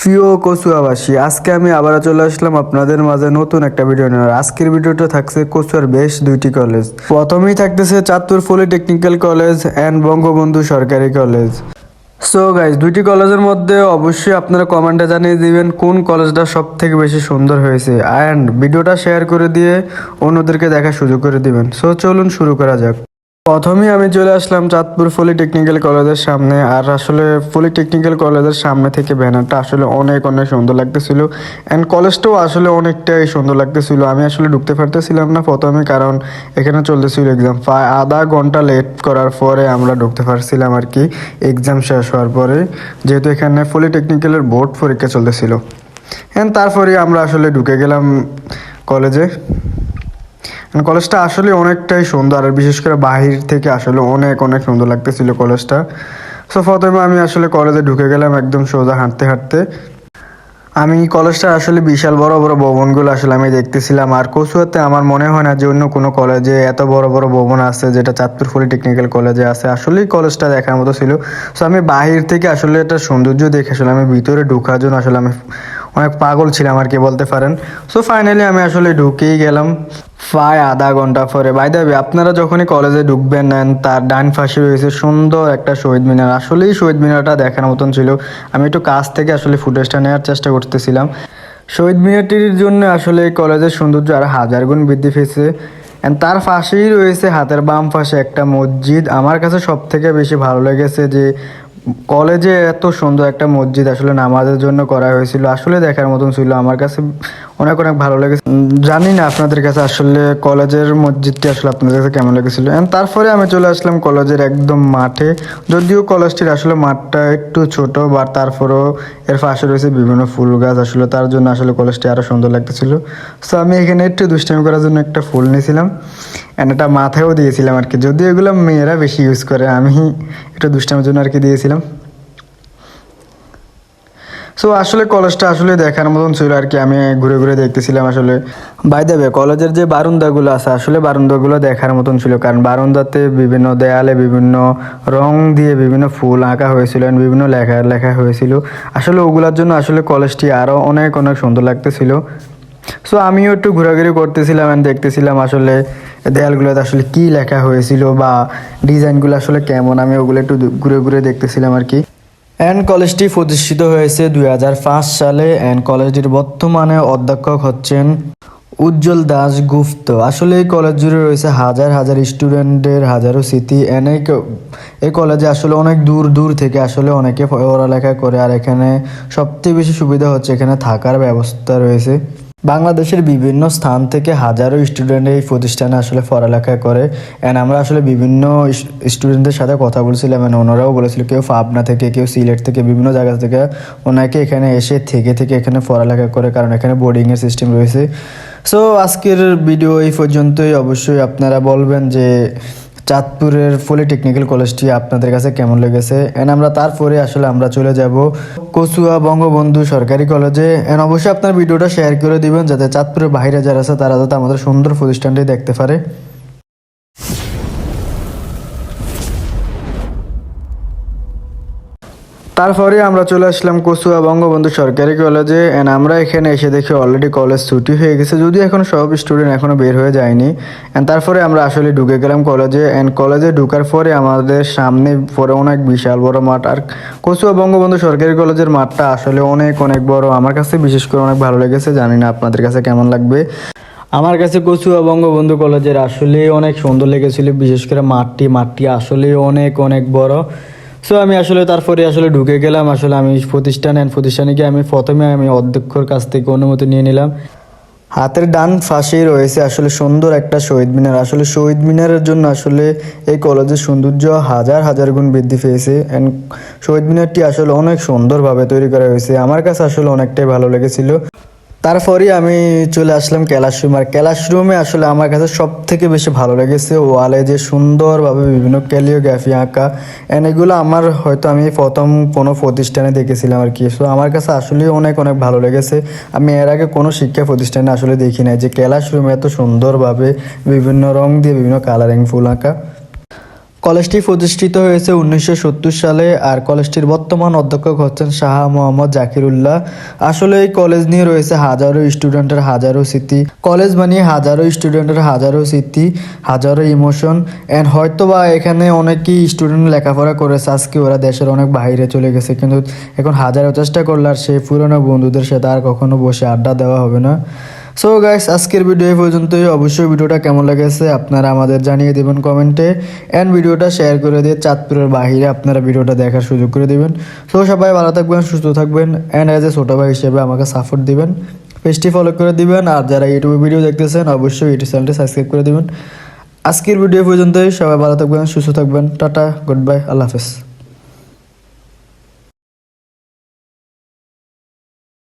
প্রিয় কচুয়াবাসী, আজকে আমি আবারও চলে আসলাম আপনাদের মাঝে নতুন একটা ভিডিও নেওয়ার। আজকের ভিডিওটা থাকছে কচুয়ার বেশ দুইটি কলেজ প্রথমেই থাকতেছে Chandpur polytechnical college and Bangabandhu সরকারি কলেজ সো গাইজ দুইটি কলেজের মধ্যে অবশ্যই আপনারা কমেন্টে জানিয়ে দিবেন কোন কলেজটা সব থেকে বেশি সুন্দর হয়েছে। অ্যান্ড ভিডিওটা শেয়ার করে দিয়ে অন্যদেরকে দেখার সুযোগ করে দিবেন। সো চলুন শুরু করা যাক। প্রথমেই আমি চলে আসলাম চাঁদপুর পলিটেকনিক্যাল কলেজের সামনে, আর আসলে পলিটেকনিক্যাল কলেজের সামনে থেকে ব্যানারটা আসলে অনেক অনেক সুন্দর লাগতেছিল। অ্যান্ড কলেজটাও আসলে অনেকটাই সুন্দর লাগতেছিল। আমি আসলে ঢুকতে পারতেছিলাম না প্রথমে, কারণ এখানে চলতেছিল এক্সাম আধা ঘণ্টা লেট করার পরে আমরা ঢুকতে পারছিলাম আর কি এক্সাম শেষ হওয়ার পরে, যেহেতু এখানে পলিটেকনিক্যালের বোর্ড পরীক্ষা চলতেছিল। অ্যান্ড তারপরে আমরা আসলে ঢুকে গেলাম কলেজে। কলেজটা আসলে অনেকটাই সুন্দর, আর বিশেষ করে বাহির থেকে আসলে অনেক অনেক সুন্দর লাগতেছিল কলেজটা সো প্রথমে আমি আসলে কলেজে ঢুকে গেলাম একদম সোজা হাঁটতে হাঁটতে। আমি কলেজটা আসলে বিশাল বড় বড় ভবনগুলো আসলে আমি দেখতেছিলাম, আর কচুয়াতে আমার মনে হয় না যে অন্য কোনো কলেজে এত বড় বড় ভবন আছে যেটা চাঁদপুর পলিটেকনিক্যাল কলেজে আছে। আসলেই কলেজটা দেখার মতো ছিল। সো আমি বাহির থেকে আসলে এটা সৌন্দর্য দেখে আসলে আমি ভিতরে ঢোকার জন্য আসলে আমি অনেক পাগল ছিলাম আর কি বলতে পারেন। সো ফাইনালি আমি আসলে ঢুকেই গেলাম। প্রায় আধা ঘণ্টা পরে। বাই দেবে আপনারা যখনই কলেজে ঢুকবেন নেন, তার ডান পাশে রয়েছে সুন্দর একটা শহীদ মিনার। আসলেই শহীদ মিনারটা দেখার মতন ছিল। আমি একটু কাছ থেকে আসলে ফুটেজটা নেওয়ার চেষ্টা করতেছিলাম। শহীদ মিনারটির জন্য আসলে কলেজের সৌন্দর্য আর হাজার গুণ বৃদ্ধি পেয়েছে। অ্যান্ড তার পাশেই রয়েছে হাতের বাম পাশে একটা মসজিদ। আমার কাছে সব থেকে বেশি ভালো লেগেছে যে কলেজে এত সুন্দর একটা মসজিদ আসলে নামাজের জন্য করা হয়েছিল। আসলে দেখার মতন ছিল আমার কাছে অনেক অনেক ভালো লেগেছে। জানি না আপনাদের কাছে আসলে কলেজের মসজিদটি আসলে আপনাদের কাছে কেমন লেগেছিল। তারপরে আমি চলে আসলাম কলেজের একদম মাঠে। যদিও কলেজটির আসলে মাঠটা একটু ছোট বা তারপরেও এর পাশে রয়েছে বিভিন্ন ফুল গাছ। আসলে তার জন্য আসলে কলেজটি আরও সুন্দর লাগতেছিল। সো আমি এখানে একটু দুষ্টামি করার জন্য একটা ফুল নিয়েছিলাম। অ্যান্ড এটা মাথায়ও দিয়েছিলাম আর কি। যদিও এগুলো মেয়েরা বেশি ইউজ করে, আমি একটু দুষ্টামির জন্য আর কি দিয়েছিলাম। সো আসলে কলেজটা আসলে দেখার মতন ছিল আর কি। আমি ঘুরে ঘুরে দেখতেছিলাম আসলে। বাই দেবে কলেজের যে বারান্দাগুলো আছে, আসলে বারান্দাগুলো দেখার মতন ছিল। কারণ বারান্দাতে বিভিন্ন দেয়ালে বিভিন্ন রং দিয়ে বিভিন্ন ফুল আঁকা হয়েছিল বিভিন্ন লেখা লেখা হয়েছিল। আসলে ওগুলোর জন্য আসলে কলেজটি আরও অনেক অনেক সুন্দর লাগতেছিল। সো আমিও একটু ঘোরাঘুরি করতেছিলাম and দেখতেছিলাম আসলে দেয়ালগুলোতে আসলে কি লেখা হয়েছিল বা ডিজাইনগুলো আসলে কেমন। আমি ওগুলো একটু ঘুরে ঘুরে দেখতেছিলাম আর কি। অ্যান্ড কলেজটি প্রতিষ্ঠিত হয়েছে দুই হাজার পাঁচ সালে। অ্যান্ড কলেজটির বর্তমানে অধ্যক্ষক হচ্ছেন উজ্জ্বল দাস গুপ্ত। আসলে এই কলেজ জুড়ে রয়েছে হাজার হাজার স্টুডেন্টের হাজারো স্মৃতি। অনেক এই কলেজে আসলে অনেক দূর দূর থেকে আসলে অনেকে পড়ালেখা করে, আর এখানে সবচেয়ে বেশি সুবিধা হচ্ছে এখানে থাকার ব্যবস্থা রয়েছে। বাংলাদেশের বিভিন্ন স্থান থেকে হাজারো স্টুডেন্ট এই প্রতিষ্ঠানে আসলে পড়ালেখা করে। অ্যান্ড আমরা আসলে বিভিন্ন স্টুডেন্টদের সাথে কথা বলছিলাম and ওনারাও বলেছিল কেউ পাবনা থেকে, কেউ সিলেট থেকে, বিভিন্ন জায়গা থেকে ওনাকে এখানে এসে থেকে থেকে এখানে পড়ালেখা করে, কারণ এখানে বোর্ডিংয়ের সিস্টেম রয়েছে। সো আজকের ভিডিও এই পর্যন্তই। অবশ্যই আপনারা বলবেন যে চাঁদপুরের পলিটেকনিক্যাল কলেজটি আপনাদের কাছে কেমন লেগেছে? এন আমরা তারপরে আসলে আমরা চলে যাব কচুয়া বঙ্গবন্ধু সরকারি কলেজে। এন অবশ্যই আপনার ভিডিওটা শেয়ার করে দিবেন, যাতে চাঁদপুরের বাইরে যারা আছে, তারা যাতে আমাদের সুন্দর প্রতিষ্ঠানটি দেখতে পারে। তারপরে আমরা চলে আসলাম কচুয়া বঙ্গবন্ধু সরকারি কলেজে অ্যান্ড আমরা এখানে এসে দেখি অলরেডি কলেজ ছুটি হয়ে গেছে, যদিও এখন সব স্টুডেন্ট এখনও বের হয়ে যায়নি। এন্ড তারপরে আমরা আসলে ঢুকে গেলাম কলেজে অ্যান্ড কলেজে ঢুকার পরে আমাদের সামনে পরে অনেক বিশাল বড় মাঠ, আর কচুয়া বঙ্গবন্ধু সরকারি কলেজের মাঠটা আসলে অনেক অনেক বড়। আমার কাছে বিশেষ করে অনেক ভালো লেগেছে, জানি না আপনাদের কাছে কেমন লাগবে। আমার কাছে কচুয়া বঙ্গবন্ধু কলেজের আসলে অনেক সুন্দর লেগেছিল, বিশেষ করে মাঠটি মাঠটি আসলে অনেক অনেক বড়। সো আমি আসলে তারপরে আসলে ঢুকে গেলাম, আসলে আমি প্রতিষ্ঠান অ্যান্ড প্রতিষ্ঠানে গিয়ে আমি প্রথমে আমি অধ্যক্ষর কাছ থেকে অনুমতি নিয়ে নিলাম। হাতের ডান পাশেই রয়েছে আসলে সুন্দর একটা শহীদ মিনার। আসলে শহীদ মিনারের জন্য আসলে এই কলেজের সৌন্দর্য হাজার হাজার গুণ বৃদ্ধি পেয়েছে। অ্যান্ড শহীদ মিনারটি আসলে অনেক সুন্দরভাবে তৈরি করা হয়েছে। আমার কাছে আসলে অনেকটাই ভালো লেগেছিল। তারপরে আমি চলে আসলাম ক্লাসরুম। আর ক্লাসরুমে আসলে আমার কাছে সব থেকে বেশি ভালো লেগেছে ওয়ালে যে সুন্দরভাবে বিভিন্ন ক্যালিওগ্রাফি আঁকা। অ্যান্ড এগুলো আমার হয়তো আমি প্রথম কোনো প্রতিষ্ঠানে দেখেছিলাম আর কি। সো আমার কাছে আসলে অনেক অনেক ভালো লেগেছে। আমি এর আগে কোনো শিক্ষা প্রতিষ্ঠানে আসলে দেখি নাই যে ক্লাসরুমে এত সুন্দরভাবে বিভিন্ন রং দিয়ে বিভিন্ন কালারিং ফুল আঁকা। কলেজটি প্রতিষ্ঠিত হয়েছে উনিশশো সত্তর সালে আর কলেজটির বর্তমান অধ্যক্ষ হচ্ছেন শাহ মোহাম্মদ জাকিরুল্লাহ। আসলে এই কলেজ নিয়ে রয়েছে হাজারো স্টুডেন্টের হাজারো স্মৃতি। কলেজ মানে হাজারো স্টুডেন্টের হাজারো স্মৃতি, হাজারো ইমোশন। অ্যান্ড হয়তো বা এখানে অনেকেই স্টুডেন্ট লেখাপড়া করেছে, আজকে ওরা দেশের অনেক বাইরে চলে গেছে। কিন্তু এখন হাজারো চেষ্টা করলে আর সেই পুরনো বন্ধুদের সাথে আর কখনো বসে আড্ডা দেওয়া হবে না। সো গাইস আজকের ভিডিও পর্যন্তই। অবশ্যই ভিডিওটা কেমন লেগেছে আপনারা আমাদের জানিয়ে দেবেন কমেন্টে। অ্যান্ড ভিডিওটা শেয়ার করে দিয়ে চাঁদপুরের বাইরে আপনারা ভিডিওটা দেখার সুযোগ করে দিবেন। সো সবাই ভালো থাকবেন, সুস্থ থাকবেন। অ্যান্ড অ্যাজ এ ছোটো ভাই হিসেবে আমাকে সাপোর্ট দিবেন। পেজটি ফলো করে দিবেন। আর যারা ইউটিউবে ভিডিও দেখতেছেন, অবশ্যই ইউটিউব চ্যানেলটি সাবস্ক্রাইব করে দিবেন। আজকের ভিডিও পর্যন্তই। সবাই ভালো থাকবেন, সুস্থ থাকবেন। টাটা গুড বাই আল্লাহ হাফেজ।